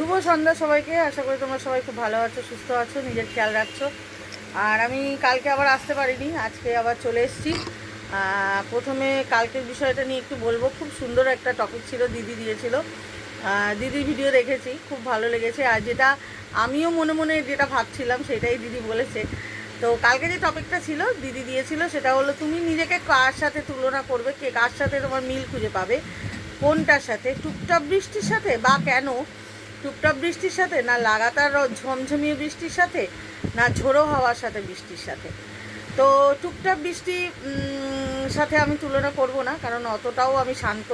শুভ সন্ধ্যা সবাইকে। আশা করি তোমরা সবাই খুব ভালো আছো, সুস্থ আছো, নিজের খেয়াল রাখছো। আর আমি কালকে আবার আসতে পারিনি, আজকে আবার চলে এসেছি। প্রথমে কালকের বিষয়টা নিয়ে একটু বলব। খুব সুন্দর একটা টপিক ছিল, দিদি দিয়েছিল। দিদির ভিডিও দেখেছি, খুব ভালো লেগেছে। আর যেটা আমিও মনে মনে যেটা ভাবছিলাম, সেটাই দিদি বলেছে। তো কালকে যে টপিকটা ছিল, দিদি দিয়েছিল, সেটা হলো তুমি নিজেকে কার সাথে তুলনা করবে? কে কার সাথে তোমার মিল খুঁজে পাবে? কোনটার সাথে? টুপটাপ বৃষ্টির সাথে? বা কেন? টুপটাপ বৃষ্টির সাথে না লাগাতার ঝমঝমিয়ে বৃষ্টির সাথে না ঝোড়ো হওয়ার সাথে বৃষ্টির সাথে। তো টুপটাপ বৃষ্টি সাথে আমি তুলনা করব না কারণ অতটাও আমি শান্ত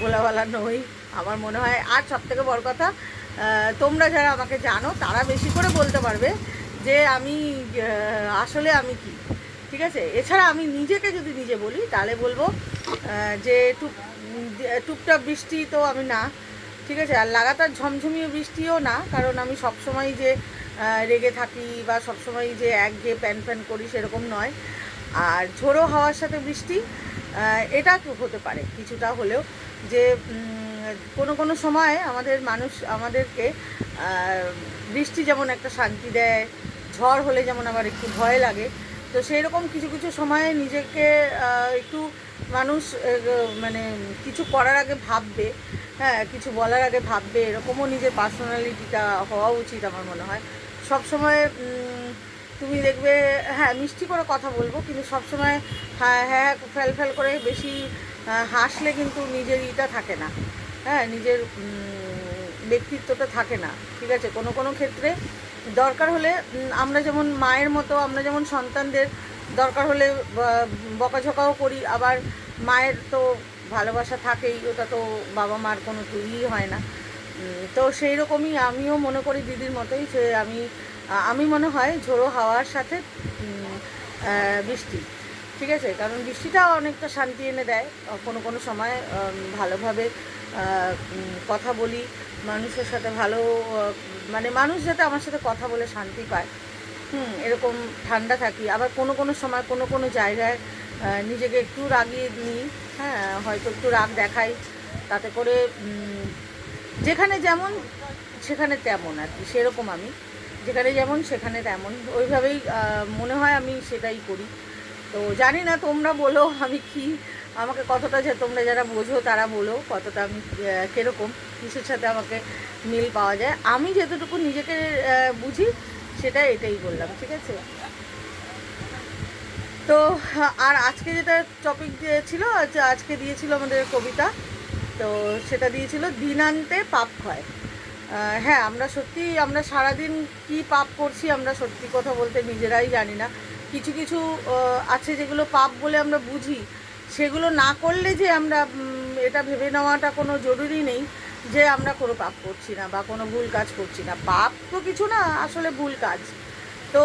ভোলাওয়ালা নই। আমার মনে হয় আর সব থেকে বড় কথা তোমরা যারা আমাকে জানো তারা বেশি করে বলতে পারবে যে আমি আসলে আমি কি ঠিক আছে? এছাড়া আমি নিজেকে যদি নিজে বলি তাহলে বলব যে টুপ উম, যে- টুপটাপ বৃষ্টি তো আমি না ঠিক আছে? আর লাগাতার ঝমঝমিয়ে বৃষ্টিও না, কারণ আমি সবসময় যে রেগে থাকি বা সবসময় যে এক গিয়ে প্যান প্যান করি সেরকম নয়। আর ঝোড়ো হাওয়ার সাথে বৃষ্টি এটা হতে পারে কিছুটা হলেও যে কোনো কোনো সময় আমাদের মানুষ, আমাদেরকে বৃষ্টি যেমন একটা শান্তি দেয়, ঝড় হলে যেমন আমার একটু ভয় লাগে তো সেই রকম কিছু কিছু সময়ে নিজেকে একটু মানুষ মানে কিছু করার আগে ভাববে হ্যাঁ কিছু বলার আগে ভাববে, এরকমও নিজের পার্সোনালিটিটা হওয়া উচিত আমার মনে হয়। সব সময় তুমি দেখবে হ্যাঁ মিষ্টি করে কথা বলব, কিন্তু সবসময় হ্যাঁ হ্যাঁ ফেল ফেল করে বেশি হাসলে কিন্তু নিজের ইটা থাকে না। হ্যাঁ নিজের ব্যক্তিত্বটা থাকে না। ঠিক আছে? কোনো কোনো ক্ষেত্রে দরকার হলে আমরা যেমন মায়ের মতো, আমরা যেমন সন্তানদের দরকার হলে বকাঝকাও করি, আবার মায়ের তো ভালোবাসা থাকেই, ওটা তো বাবা মার কোনো তুলই হয় না। তো সেই রকমই আমিও মনে করি দিদির মতোই, যে আমি আমি মনে হয় ঝোড়ো হাওয়ার সাথে বৃষ্টি, ঠিক আছে? কারণ বৃষ্টিটা অনেকটা শান্তি এনে দেয়, কোনো কোনো সময় ভালোভাবে কথা বলি, মানুষের সাথে ভালো মানে মানুষ যাতে আমার সাথে কথা বলে শান্তি পায়। হুম, এরকম ঠান্ডা থাকি। আবার কোনো কোনো সময় কোনো কোনো জায়গায় নিজেকে একটু রাগিয়ে নিই হ্যাঁ হয়তো একটু রাগ দেখাই। তাতে করে যেখানে যেমন, সেখানে তেমন আর কি, সেরকম আমি। যেখানে যেমন, সেখানে তেমন। ওইভাবেই মনে হয় আমি সেটাই করি। তো জানি না তোমরা বলো আমি কি, আমাকে কতটা যে তোমরা যারা বোঝো তারা বলো কতটা আমি কীরকম কিসের সাথে আমাকে মিল পাওয়া যায়। আমি যতটুকু নিজেকে বুঝি সেটা এটাই বললাম, ঠিক আছে? তো, আর আজকে যেটা টপিক ছিল আজকে দিয়েছিল আমাদের কবিতা, তো সেটা দিয়েছিল দিনান্তে পাপ ক্ষয়। হ্যাঁ আমরা সত্যি আমরা সারাদিন কি পাপ করছি আমরা সত্যি কথা বলতে নিজেরাই জানি না। কিছু কিছু আছে যেগুলো পাপ বলে আমরা বুঝি। সেগুলো না করলে যে আমরা এটা ভেবে নেওয়াটা কোনো জরুরি নেই যে আমরা কোনো পাপ করছি না বা কোনো ভুল কাজ করছি না। পাপ তো কিছু না, আসলে ভুল কাজ। তো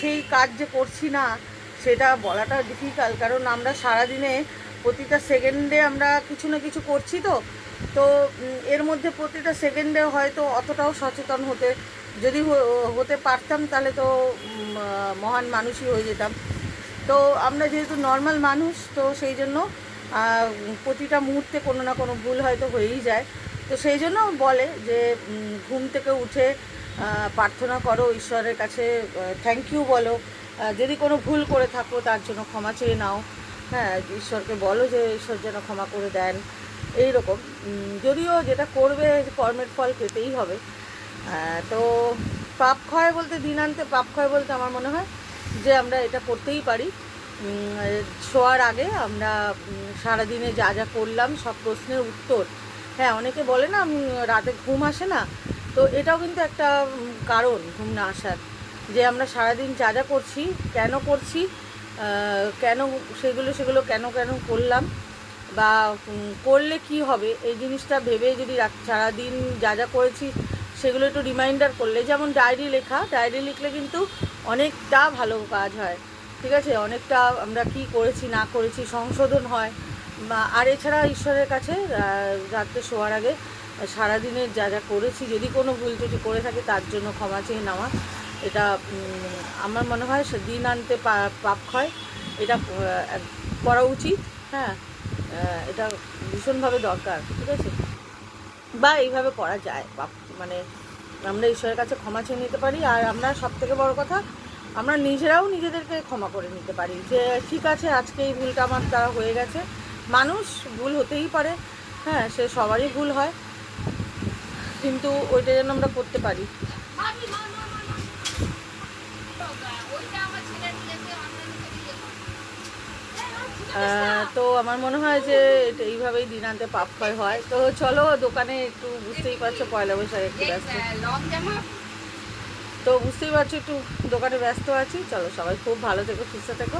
সেই কাজ যে করছি না, সেটা বলাটা ডিফিকাল্ট কারণ আমরা সারাদিনে প্রতিটা সেকেন্ডে আমরা কিছু না কিছু করছি তো। তো এর মধ্যে প্রতিটা সেকেন্ডে হয়তো অতটাও সচেতন হতে যদি হতে পারতাম তাহলে তো মহান মানুষই হয়ে যেতাম। তো আমরা যেহেতু নর্মাল মানুষ, তো সেই জন্য প্রতিটা মুহূর্তে কোনো না কোনো ভুল হয়তো হয়েই যায়। তো সেই জন্য বলে যে ঘুম থেকে উঠে প্রার্থনা করো, ঈশ্বরের কাছে থ্যাংক ইউ বলো। যদি কোনো ভুল করে থাকো, তার জন্য ক্ষমা চেয়ে নাও। হ্যাঁ ঈশ্বরকে বলো যে, ঈশ্বর যেন ক্ষমা করে দেন। এই রকম যদিও যেটা করবে, কর্মের ফল পেতেই হবে। তো পাপ ক্ষয় বলতে দিনান্তে পাপ ক্ষয় বলতে আমার মনে হয় যে আমরা এটা করতেই পারি। শোয়ার আগে আমরা সারাদিনে যা যা করলাম, সব প্রশ্নের উত্তর। হ্যাঁ অনেকে বলে না রাতে ঘুম আসে না। তো এটাও কিন্তু একটা কারণ, ঘুম না আসার। যে আমরা সারাদিন যা যা করছি, কেন করছি কেন সেগুলো সেগুলো কেন কেন করলাম বা করলে কি হবে, এই জিনিসটা ভেবে যদি সারাদিন যা যা করেছি সেগুলো একটু রিমাইন্ডার করলে। যেমন ডায়েরি লেখা ডায়েরি লিখলে কিন্তু অনেকটা ভালো কাজ হয়। ঠিক আছে? অনেকটা আমরা কি করেছি, না করেছি, সংশোধন হয়। আর এছাড়া ঈশ্বরের কাছে রাত্রে শোয়ার আগে সারাদিনের যা যা করেছি, যদি কোনো ভুল ত্রুটি করে থাকে, তার জন্য ক্ষমা চেয়ে নেওয়া। এটা আমার মনে হয় দিন আনতে পাপ ক্ষয়। এটা করা উচিত। হ্যাঁ এটা ভীষণভাবে দরকার। ঠিক আছে? বা, এইভাবে করা যায় বা মানে আমরা ঈশ্বরের কাছে ক্ষমা চেয়ে নিতে পারি। আর আমরা সব থেকে বড় কথা, আমরা নিজেরাও নিজেদেরকে ক্ষমা করে নিতে পারি যে, ঠিক আছে, আজকে এই ভুলটা আমার দ্বারা হয়ে গেছে। মানুষ ভুল হতেই পারে হ্যাঁ সে সবারই ভুল হয়। কিন্তু ওইটা যেন আমরা করতে পারি। তো আমার মনে হয় যে এইভাবেই দিনান্তে পাপ ক্ষয় হয়। তো চলো দোকানে একটু বুঝতেই পারছ পয়লা বৈশাখ একটু ব্যস্ত। তো বুঝতেই পারছ একটু দোকানে ব্যস্ত আছি। চলো সবাই খুব ভালো থেকো সুস্থ থেকো।